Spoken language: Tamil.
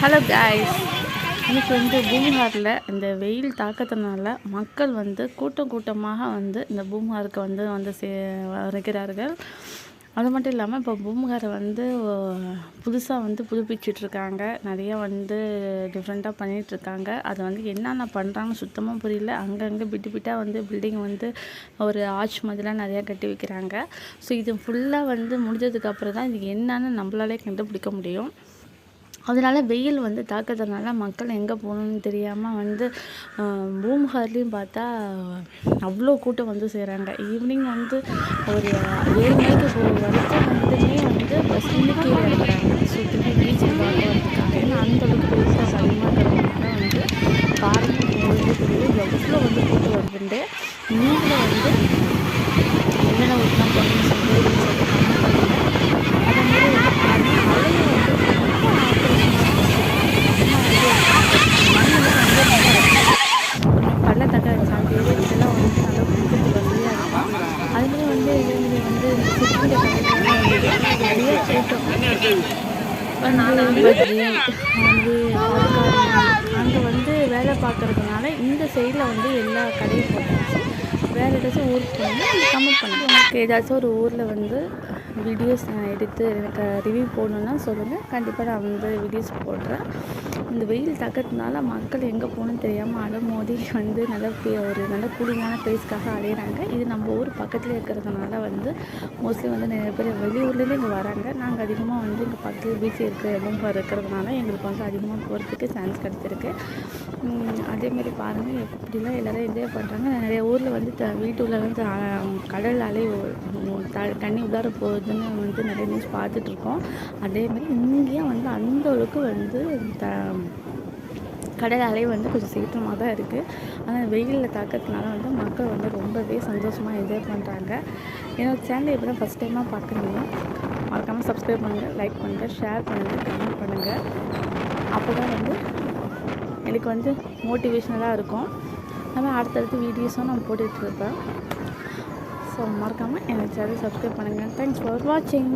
ஹலோ காய்ஸ் இன்றைக்கி வந்து பூம்ஹாரில் இந்த வெயில் தாக்கத்தினால மக்கள் வந்து கூட்டம் கூட்டமாக வந்து இந்த பூம்ஹாருக்கு வந்து வந்து சே வருகிறார்கள். அது மட்டும் இல்லாமல் இப்போ பூம்ஹாரை வந்து புதுசாக வந்து புதுப்பிச்சிட்ருக்காங்க. நிறையா வந்து டிஃப்ரெண்ட்டாக பண்ணிகிட்ருக்காங்க அது வந்து என்னென்ன பண்ணுறாங்கன்னு சுத்தமாக புரியல. அங்கங்கே பிட்டு பிட்டாக வந்து பில்டிங் வந்து ஒரு ஆர்ச் மாதிரிலாம் நிறையா கட்டி வைக்கிறாங்க. ஸோ இது ஃபுல்லாக வந்து முடிஞ்சதுக்கப்புறம் தான் இது என்னன்னு நம்மளாலே கண்டுபிடிக்க முடியும். அதனால வெயில் வந்து தாக்கறதுனால மக்கள் எங்கே போகணுன்னு தெரியாமல் வந்து பூம்ஹார்லேயும் பார்த்தா அவ்வளோ கூட்டம் வந்து செய்கிறாங்க ஈவினிங் வந்து ஒரு ஏழு மணிக்கு போகிற வரைக்கும் வந்துமே வந்து பஸ் இன்னைக்கு இறங்குறாங்க. ஸோ திருப்பி பீச்சுக்கு பார்க்க ஏன்னா அந்தளவுக்கு பெருசாக அதிகமாக இருக்கிறதுனால வந்து பாருங்கள் எவ்வளோ வந்து கூட்டம் வருதுண்டு. நீங்களும் வந்து என்னென்ன ஊற்றலாம் போகணும்னு சொல்லி சொல்லி கமெண்ட் பண்ணுங்கள் அதே மாதிரி வந்து பாருங்கள் அலையை வந்து ரொம்ப பள்ளத்தக்க சாந்தி இதெல்லாம் வந்து நல்லா குடிக்கிறது வசதியாக இருக்கும் அதுமாதிரி வந்து இதே வந்து இந்த சிட்டியில் பார்த்தீங்கன்னா வந்து பஜ்ஜி வந்து அங்கே வந்து வேலை பார்க்கறதுனால இந்த சைடில் வந்து எல்லா கடையும் போட்டாச்சு. வேறு ஏதாச்சும் ஊருக்கு வந்து கமெண்ட் பண்ணுங்கள் உங்களுக்கு ஏதாச்சும் ஒரு ஊரில் வந்து வீடியோஸ் நான் எடுத்து எனக்கு ரிவ்யூ போடணுன்னா சொல்லுங்கள் கண்டிப்பாக நான் வந்து வீடியோஸ் போடுறேன். இந்த வெயில் தாக்கத்தினால மக்கள் எங்கே போகணும்னு தெரியாமல் அலமோதி வந்து நல்ல ஒரு நல்ல கூலிங்கான ப்ளேஸ்க்காக அலையிறாங்க. இது நம்ம ஊர் பக்கத்தில் இருக்கிறதுனால வந்து மோஸ்ட்லி வந்து நிறைய பேர் வெளியூர்லேருந்து இங்கே வராங்க. நாங்கள் அதிகமாக வந்து இங்கே பக்கத்தில் பீச் இருக்கிற இடம் இருக்கிறதுனால எங்களுக்கு வந்து அதிகமாக போகிறதுக்கு சான்ஸ் கிடச்சிருக்கு. அதேமாரி பாருங்கள் எப்படிலாம் எல்லோரும் என்ஜாய் பண்ணுறாங்க நிறைய ஊரில் வந்து த வீட்டுள்ள வந்து கடல் அலை தண்ணி உள்ளார போகுது. போகுதுன்னு வந்து நிறைய நியூஸ் பார்த்துட்ருக்கோம். அதேமாதிரி இங்கேயும் வந்து அந்த அளவுக்கு வந்து த கடல் அலை வந்து கொஞ்சம் சீற்றமாக தான் இருக்குது ஆனால் வெயிலில் தாக்கத்தினால வந்து மக்கள் வந்து ரொம்பவே சந்தோஷமாக என்ஜாய் பண்ணுறாங்க என்னோடய சேனல் இப்போ தான் ஃபஸ்ட் டைமாக பார்க்குறீங்க மறக்காமல் சப்ஸ்கிரைப் பண்ணுங்கள் லைக் பண்ணுங்கள் ஷேர் பண்ணுங்கள் கமெண்ட் பண்ணுங்கள் அப்போ தான் வந்து எனக்கு வந்து மோட்டிவேஷ்னலாக இருக்கும். நம்ம அடுத்தடுத்து வீடியோஸும் நான் போட்டுட்ருப்பேன் ஸோ மறக்காமல் எனக்கு சேனல் சப்ஸ்கிரைப் பண்ணுங்கள் தேங்க்ஸ் ஃபார் வாட்சிங்